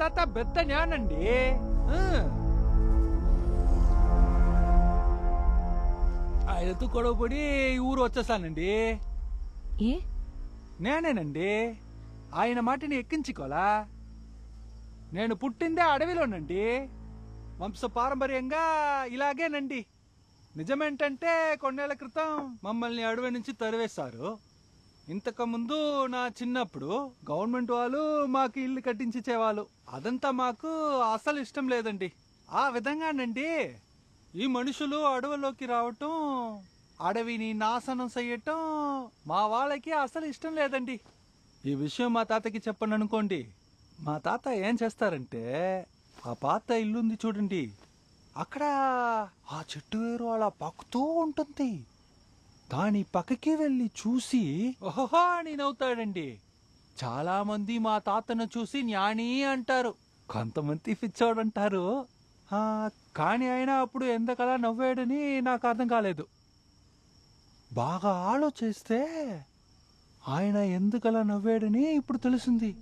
తాత పెద్ద జ్ఞానండి. ఆయనతో గొడవపడి ఈ ఊరు వచ్చేసానండి. ఏ? నేనేనండి. ఆయన మాటిని ఎక్కించుకోలా నేను పుట్టిందే అడవిలోనండి. వంశ పారంపర్యంగా ఇలాగేనండి. నిజమేంటంటే కొన్నేళ్ళ క్రితం మమ్మల్ని అడవి నుంచి తరివేశారు. ఇంతకుముందు నా చిన్నప్పుడు గవర్నమెంట్ వాళ్ళు మాకు ఇల్లు కట్టించిచ్చేవాళ్ళు. అదంతా మాకు అసలు ఇష్టం లేదండి. ఆ విధంగానండి ఈ మనుషులు అడవిలోకి రావటం అడవిని నాశనం చెయ్యటం మా వాళ్ళకి అసలు ఇష్టం లేదండి. ఈ విషయం మా తాతకి చెప్పండి అనుకోండి. మా తాత ఏం చేస్తారంటే ఆ పాత ఇల్లుంది చూడండి. అక్కడ ఆ చెట్టు వేరు అలా పాకుతూ ఉంటుంది. దాని పక్కకి వెళ్ళి చూసి ఓహో అని నవ్వుతాడండి చాలా మంది మా తాతను చూసి జ్ఞాని అంటారు. కొంతమంది పిచ్చోడంటారు. ఆ, కానీ ఆయన అప్పుడు ఎందుకలా నవ్వాడని నాకు అర్థం కాలేదు. బాగా ఆలోచిస్తే ఆయన ఎందుకలా నవ్వాడని ఇప్పుడు తెలిసింది.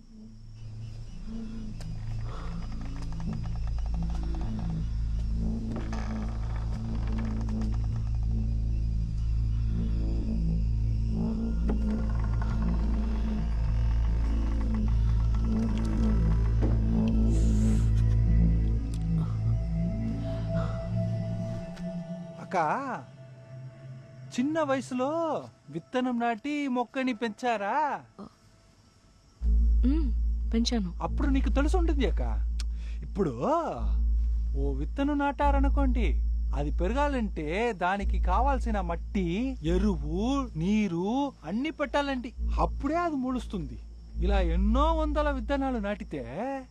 అక్క చిన్న వయసులో విత్తనం నాటి మొక్కని పెంచారా? పెంచాను. అప్పుడు నీకు తెలిసి ఉంటుంది అక్క. ఇప్పుడు ఓ విత్తనం నాటారనుకోండి అది పెరగాలంటే దానికి కావాల్సిన మట్టి ఎరువు నీరు అన్ని పెట్టాలండి. అప్పుడే అది మొలుస్తుంది. ఇలా ఎన్నో వందల విత్తనాలు నాటితే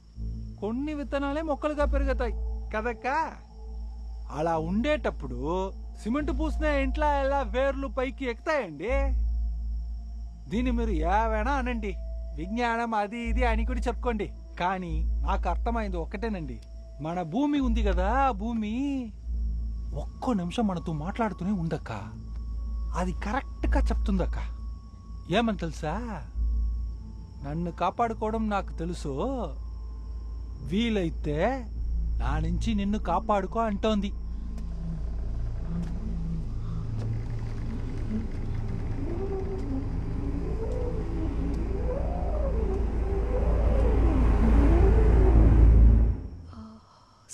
కొన్ని విత్తనాలే మొక్కలుగా పెరుగుతాయి. కదక్కా? అలా ఉండేటప్పుడు సిమెంట్ పూసిన ఇంట్లో ఎలా వేర్లు పైకి ఎక్కుతాయండి? దీన్ని మీరు ఏవైనా అనండి. విజ్ఞానం అది ఇది అని కూడా చెప్పుకోండి. కానీ నాకు అర్థమైంది ఒక్కటేనండి. మన భూమి ఉంది కదా భూమి ఒక్కో నిమిషం మనతో మాట్లాడుతూనే ఉందక్క. అది కరెక్ట్గా చెప్తుందక్క. ఏమని తెలుసా? నన్ను కాపాడుకోవడం నాకు తెలుసు. వీలైతే నా నుంచి నిన్ను కాపాడుకో అంటోంది.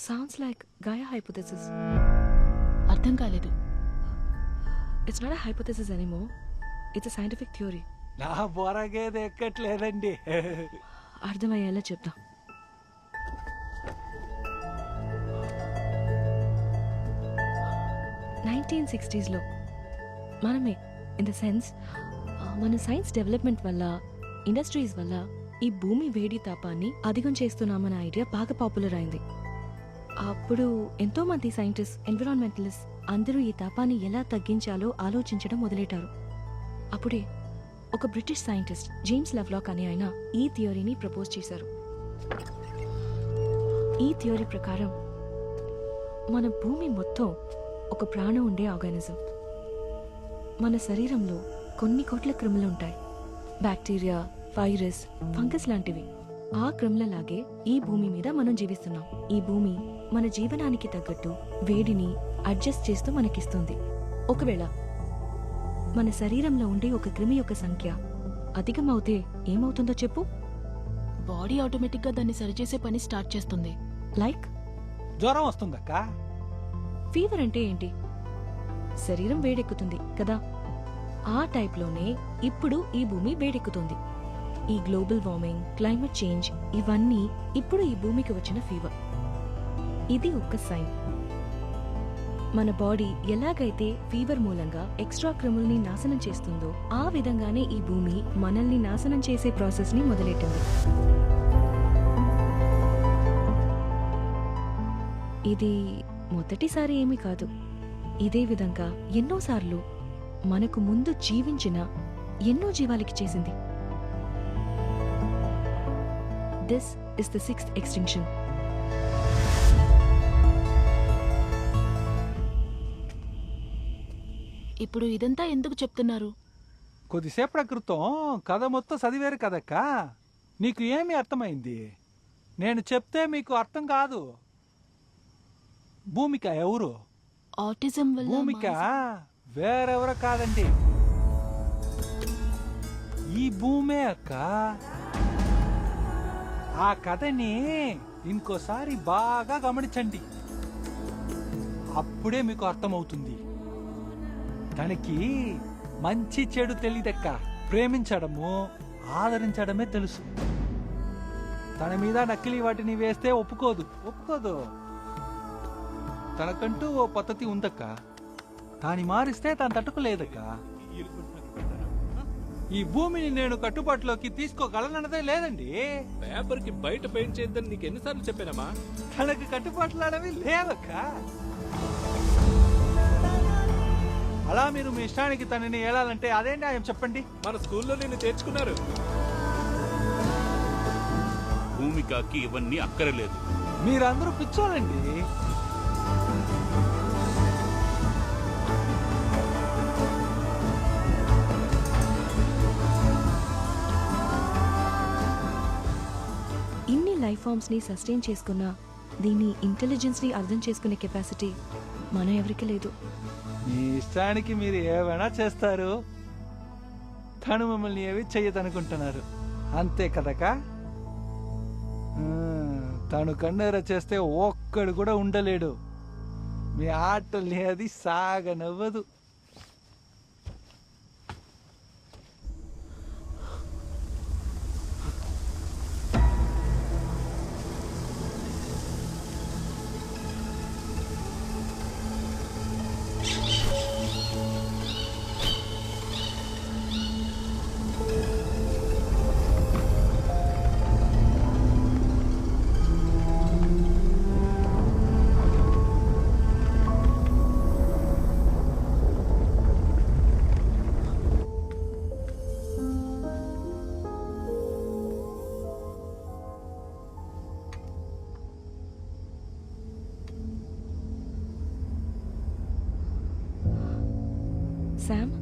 సౌండ్స్ లైక్ గాయా హైపోథెసిస్ అర్థం కాలేదు. It's not hypothesis anymore it's scientific theory నా బొరగేది ఎక్కట్లేదండి. అర్థమయ్యేలా చెప్దాం. నైన్టీన్ సిక్స్టీస్లో మనమే ఇన్ ద సెన్స్ మన సైన్స్ డెవలప్మెంట్ వల్ల ఇండస్ట్రీస్ వల్ల ఈ భూమి వేడి తాపాన్ని అధికం చేస్తున్నామనే ఐడియా బాగా పాపులర్ అయింది. అప్పుడు ఎంతో మంది సైంటిస్ట్ ఎన్విరాన్మెంటలిస్ట్ అందరూ ఈ తాపాన్ని ఎలా తగ్గించాలో ఆలోచించడం మొదలెట్టారు. అప్పుడే ఒక బ్రిటిష్ సైంటిస్ట్ జేమ్స్ లెవ్లాక్ అనే ఆయన ఈ థియరీని ప్రపోజ్ చేశారు. ఈ థియరీ ప్రకారం మన భూమి మొత్తం ఒక ప్రాణం ఉండే ఆర్గానిజం. మన శరీరంలో కొన్ని కోట్ల క్రిములు ఉంటాయి బ్యాక్టీరియా వైరస్ ఫంగస్ లాంటివి. ఆ క్రిములలాగే ఈ భూమి మీద మనం జీవిస్తున్నాం. ఈ భూమి మన జీవనానికి తగ్గట్టు వేడిని అడ్జస్ట్ చేస్తూ మనకిస్తుంది. ఒకవేళ మన శరీరంలో ఉండే ఒక క్రిమి యొక్క సంఖ్య అధికమవుతే ఏమవుతుందో చెప్పు. బాడీ ఆటోమేటిక్గా దాన్ని సరిచేసే పని స్టార్ట్ చేస్తుంది. లైక్ జ్వరం వస్తుందక్క. ఫీవర్ అంటే ఏంటి? శరీరం వేడెక్కుతుంది కదా. ఆ టైప్లోనే ఇప్పుడు ఈ భూమి వేడెక్కుతుంది. ఈ గ్లోబల్ వార్మింగ్ క్లైమేట్ చేంజ్ ఇవన్నీ ఇప్పుడు ఈ భూమికి వచ్చిన ఫీవర్. ఇది ఒక సైన్. మన బాడీ ఎలాగైతే ఫీవర్ మూలంగా ఎక్స్ట్రా క్రిముల్ని నాశనం చేస్తుందో ఆ విధంగానే ఈ భూమి మనల్ని నాశనం చేసే ప్రాసెస్ని మొదలెట్టింది. ఇది మొదటిసారి ఏమీ కాదు. ఇదే విధంగా ఎన్నోసార్లు మనకు ముందు జీవించిన ఎన్నో జీవాలకి చేసింది. This is the sixth extinction ఇప్పుడు ఇదంతా ఎందుకు చెప్తున్నారు? కొద్దిసేపటి క్రితం కథ మొత్తం చదివారు కదక్క? నీకు ఏమి అర్థమైంది? నేను చెప్తే మీకు అర్థం కాదు. భూమిక ఎవరు? ఆటిజం వల్ల భూమిక వేరెవరో కాదండి. ఈ భూమే అక్క. ఆ కథని ఇంకోసారి బాగా గమనించండి. అప్పుడే మీకు అర్థమవుతుంది. తనకి మంచి చెడు తెలియదక్క. ప్రేమించడము ఆదరించడమే తెలుసు. తన మీద నకిలీ వాటిని వేస్తే ఒప్పుకోదు. ఒప్పుకోదు. తనకంటూ ఓ పద్ధతి ఉందక్క. దాని మారిస్తే తను తట్టుకోలేదక్క ఈ భూమిని నేను కట్టుబాటులోకి తీసుకోగలనన్నదే లేదండి. పేపర్కి బయట పెయింట్ చేద్దని నీకు ఎన్నిసార్లు చెప్పానమ్మా? తనకు కట్టుబాట్లాడవి లేవక్క. అలా మీరు మీ ఇష్టానికి తనని ఏలాలంటే అదే న్యాయం చెప్పండి. మన స్కూల్లో నిన్ను చేర్చుకున్నారు. భూమికకి ఇవన్నీ అక్కరలేదు. మీరందరూ పిచ్చోలండి. లైఫ్ ఫామ్స్ని సస్టైన్ చేసుకున్న దీని ఇంటెలిజెన్స్ని అర్థం చేసుకునే కెపాసిటీ మనం ఎవరికి లేదు. మీ ఇష్టానికి మీరు ఏమైనా చేస్తారు? తను మమ్మల్ని ఏవి చెయ్యదనుకుంటున్నారు? అంతే కదకా తను కన్నెర చేస్తే ఒక్కడు కూడా ఉండలేడు. మీ ఆటల్ని అది సాగనవ్వదు. శామ్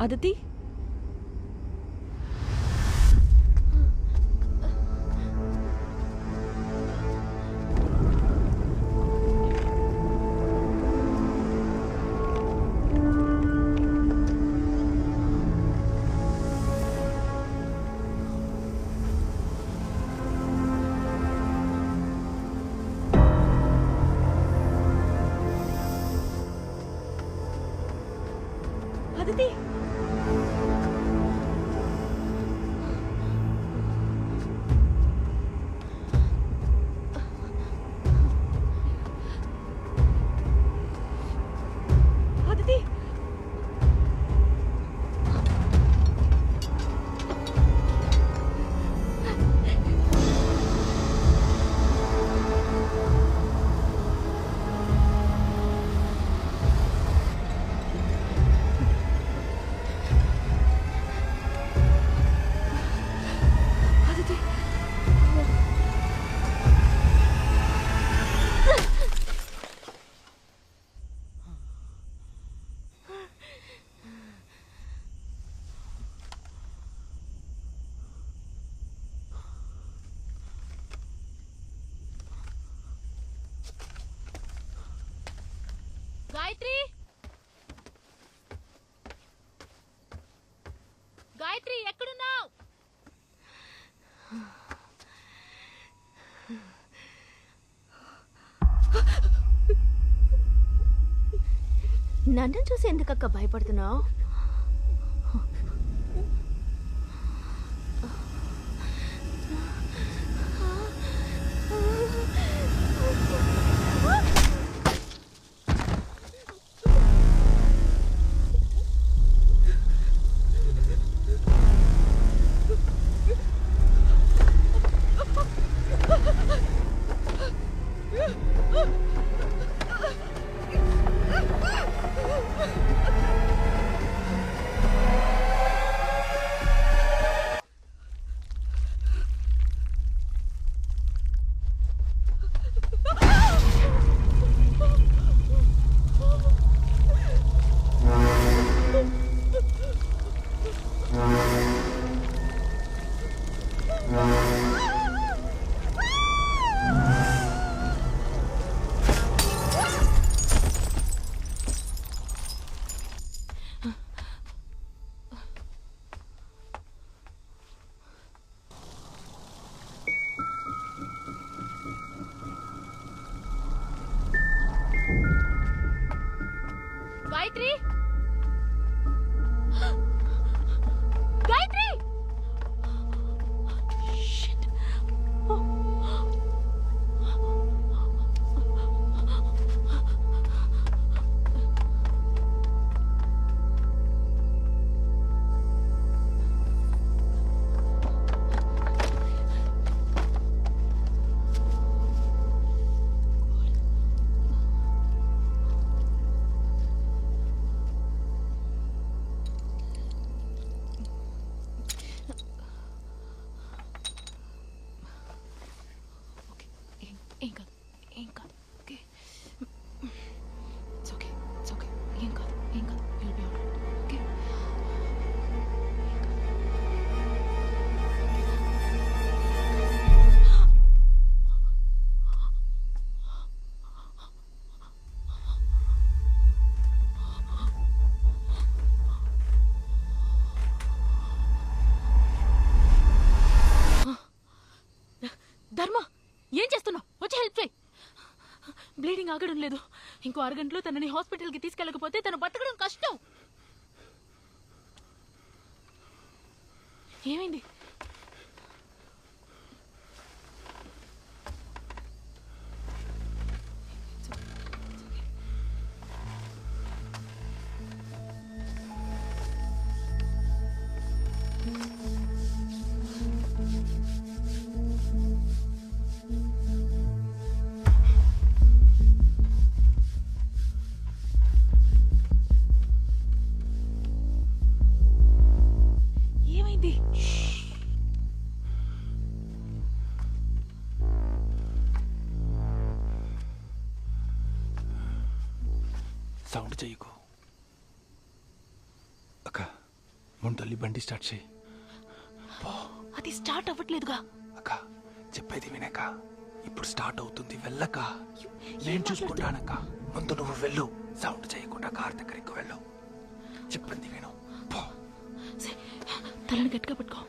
అదితి అదితి అదితి నన్ను చూసి ఎందుకక్క భయపడుతున్నావు? Gayatri? ధర్మ ఏం చేస్తున్నావు? వచ్చి హెల్ప్ చేయి. బ్లీడింగ్ ఆగడం లేదు. ఇంకో అరగంటలో తనని హాస్పిటల్కి తీసుకెళ్ళకపోతే తను బతకడం కష్టం. ఏమైంది? సౌండ్ చెయ్యకు అక్క ముందల్లి బండి స్టార్ట్ చేయి. అది స్టార్ట్ అవ్వట్లేదుగా. అక్క చెప్పేది వినక. ఇప్పుడు స్టార్ట్ అవుతుంది వెళ్ళక. నేను చూసుకుంటానక్క. ముందు నువ్వు వెళ్ళు. సౌండ్ చేయకుండా కార్ దగ్గరికి వెళ్ళు. చెప్పింది విను. తలని గట్టిగా పట్టుకో.